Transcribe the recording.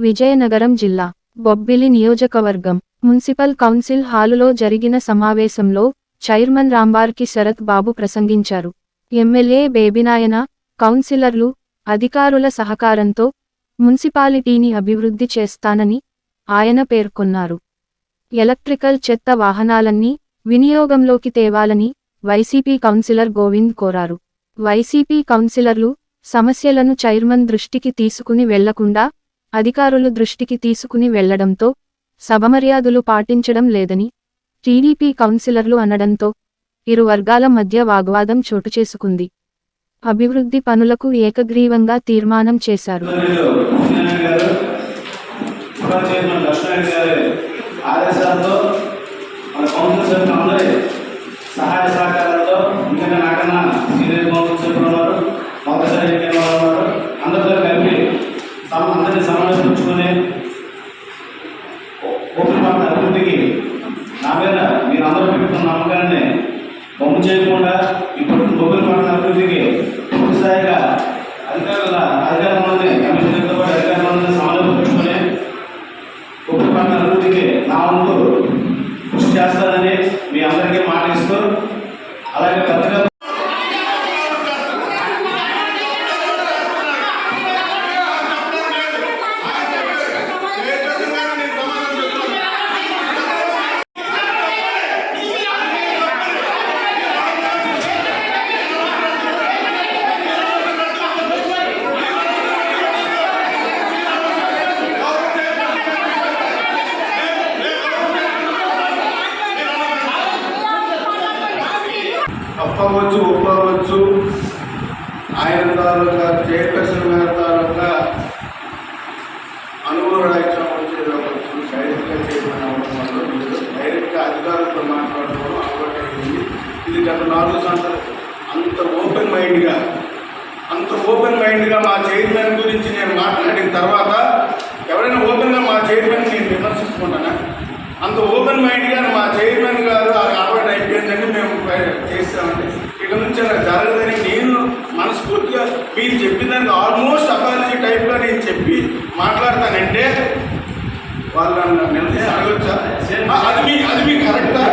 విజయనగరం జిల్లా బొబ్బిలి నియోజకవర్గం municipal council హాలులో జరిగిన సమావేశంలో చైర్మన్ రాంబార్కి శరత్ బాబు ప్రసంగించారు. ఎమ్మెల్యే బేబినాయన కౌన్సిలర్లు అధికారుల సహకారంతో మున్సిపాలిటీని అభివృద్ధి చేస్తానని ఆయన పేర్కొన్నారు. ఎలక్ట్రికల్ చెత్త వాహనాలన్నీ వినియోగంలోకి తేవాలని వైసీపీ కౌన్సిలర్ గోవింద్ కోరారు. వైసీపీ కౌన్సిలర్లు సమస్యలను చైర్మన్ దృష్టికి తీసుకుని వెళ్ళకుండా అధికారులు దృష్టికి తీసుకుని వెళ్ళడంతో సభమర్యాదలు పాటించడం లేదని టీడీపీ కౌన్సిలర్లు అనడంతో ఇరు వర్గాల మధ్య వాగ్వాదం చోటు చేసుకుంది. అభివృద్ధి పనులకు ఏకగ్రీవంగా తీర్మానం చేశారు. సహాయ సహకారాలతో ఇంకా నాకన్నా సీనియర్ కౌన్సిల్ సభ్యులు ఉన్నారు మొదటిసారి అందరినీ సమావేశించుకొని ఓపెన్ పార్టీ అభివృద్ధికి. నా మీద మీరు అందరూ పెట్టుకున్న నమ్మకాన్ని బొమ్మ చేయకుండా ఇప్పుడు ఓపెన్ పార్టీ అభివృద్ధికి. తప్పవచ్చు ఒప్పవచ్చు. ఆయన తాలూకా చైర్పర్సన్ గారి తాలూకా అనుభవ వచ్చేది అవ్వచ్చు డైరెక్ట్గా చేయమని అవ్వడం వల్ల డైరెక్ట్గా అధికారులతో మాట్లాడుకోవడం అలవాటైంది ఇది గత నాలుగు సంవత్సరాలు అంత ఓపెన్ మైండ్గా అంత ఓపెన్ మైండ్గా మా చైర్మన్ గురించి నేను మాట్లాడిన తర్వాత ఎవరైనా ఓపెన్గా మా చైర్మన్ నేను విమర్శించుకుంటానా? అంత ఓపెన్ మైండ్గా మా చైర్మన్ గారు అది అలవాటు అయిపోయిందని మేము చేస్తామండి. ఇక నుంచి అలా జరగదని నేను మనస్ఫూర్తిగా మీరు చెప్పిన ఆల్మోస్ట్ అపాలజీ టైప్గా నేను చెప్పి మాట్లాడతానంటే వాళ్ళు నన్ను నిలదీసి అడగొచ్చా? అది మీ అది మీ కరెక్టా